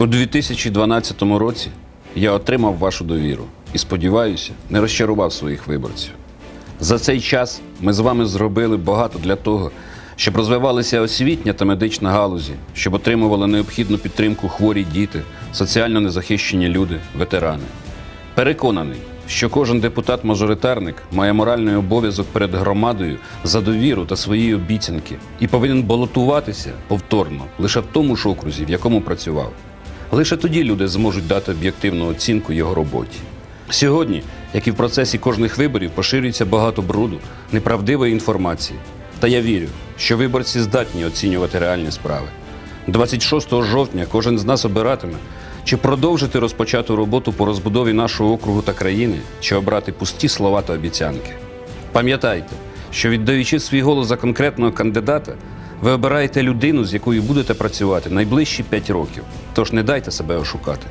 У 2012 році я отримав вашу довіру і сподіваюся, не розчарував своїх виборців. За цей час ми з вами зробили багато для того, щоб розвивалися освітня та медична галузі, щоб отримували необхідну підтримку хворі діти, соціально незахищені люди, ветерани. Переконаний, що кожен депутат-мажоритарник має моральний обов'язок перед громадою за довіру та свої обіцянки і повинен балотуватися повторно лише в тому ж окрузі, в якому працював. Лише тоді люди зможуть дати об'єктивну оцінку його роботі. Сьогодні, як і в процесі кожних виборів, поширюється багато бруду, неправдивої інформації. Та я вірю, що виборці здатні оцінювати реальні справи. 26 жовтня кожен з нас обиратиме, чи продовжити розпочату роботу по розбудові нашого округу та країни, чи обрати пусті слова та обіцянки. Пам'ятайте, що віддаючи свій голос за конкретного кандидата, ви обираєте людину, з якою будете працювати найближчі 5 років. Тож не дайте себе ошукати.